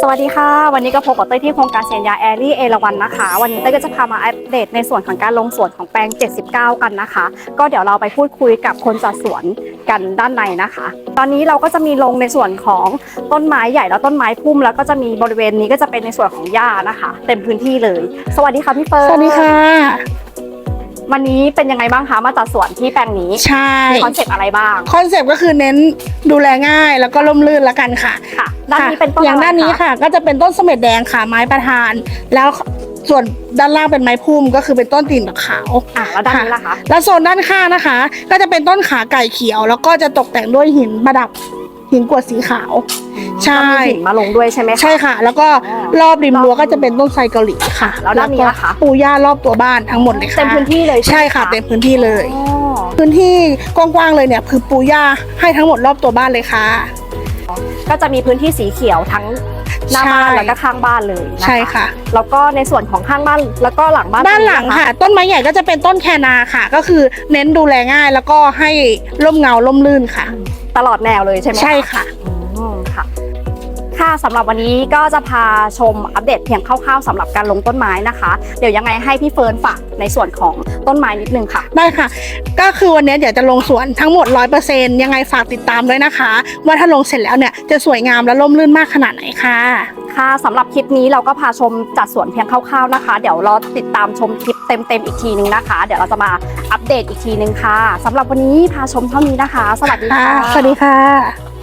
สวัสดีค่ะ วันนี้ก็พบกับเต้ยที่โครงการเซียนยาแอรี่เอราวันนะคะ วันนี้เต้ยก็จะพามาอัปเดตในส่วนของการลงสวนของแปลง 79 กันนะคะ ก็เดี๋ยวเราไปพูดคุยกับคนจัดสวนกันด้านในนะคะ ตอนนี้เราก็จะมีลงในส่วนของต้นไม้ใหญ่แล้วต้นไม้พุ่ม แล้วก็จะมีบริเวณนี้ก็จะเป็นในส่วนของหญ้านะคะ เต็มพื้นที่เลย สวัสดีค่ะพี่เฟิร์นสวัสดีค่ะ วันนี้เป็นยังไงบ้างคะมาจัดสวนที่แปลงนี้ใช่มีคอนเซปต์อะไรบ้าง คอนเซปต์ก็คือเน้นดูแลง่ายแล้วก็ร่มรื่นละกันค่ะค่ะด้านนี้เป็นต้นอย่างอะไรด้านนี้คะค่ะ ก็จะเป็นต้นเสม็ดแดงค่ะ ไม้ประธาน แล้วส่วนด้านล่างเป็นไม้พุ่มก็คือเป็นต้นตีนตะขาวอะแล้วด้านนี้ล่ะคะ แล้วโซนด้านข้างนะคะ ก็จะเป็นต้นขาไก่เขียว แล้วก็จะตกแต่งด้วยหินประดับ หินกรวดสีขาว ใช่ก็มีหินมาลงด้วยใช่ไหมคะใช่ค่ะ แล้วก็อ๋อรอบริมรั้วก็จะเป็นต้นไทรเกาหลีค่ะแล้วด้านนี้ล่ะคะก็ปูหญ้ารอบตัวบ้านทั้งหมดเลยค่ะเต็มพื้นที่เลยใช่ไหมค่ะเต็มพื้นที่เลยอ๋อพื้นที่กว้างๆเลยเนี่ยคือปูหญ้าให้ทั้งหมดรอบตัวบ้านเลยค่ะ ก็จะมีพื้นที่สีเขียวทั้งหน้าบ้านใช่แล้วก็ข้างบ้านเลยนใช่ค่ะ แล้วก็ในส่วนของข้างบ้านแล้วก็หลังบ้านด้านหลังตรค่ะ ต้นไม้ใหญ่ก็จะเป็นต้นแคนาค่ะ ก็คือเน้นดูแลง่ายแล้วก็ให้ร่มเงาร่มรื่นค่ะ ตลอดแนวเลยใช่ไหมใช่ค่ะอืมค่ะ ค่ะสำหรับวันนี้ก็จะพาชมอัปเดตเพียงคร่าวๆสำหรับการลงต้นไม้นะคะ เดี๋ยวยังไงให้พี่เฟิร์นฝากในส่วนของต้นไม้นิดนึงค่ะ ได้ค่ะ ก็คือวันนี้เดี๋ยวจะลงสวนทั้งหมด 100%ยังไงฝากติดตามด้วยนะคะ ว่าถ้าลงเสร็จแล้วเนี่ยจะสวยงามและร่มรื่นมากขนาดไหนค่ะค่ะสำหรับคลิปนี้เราก็พาชมจัดสวนเพียงคร่าวๆนะคะ เดี๋ยวรอติดตามชมคลิปเต็มๆอีกทีนึงนะคะ เดี๋ยวเราจะมาอัปเดตอีกทีนึงค่ะสำหรับวันนี้พาชมเท่านี้นะคะ สวัสดีค่ะค่ะสวัสดีค่ะ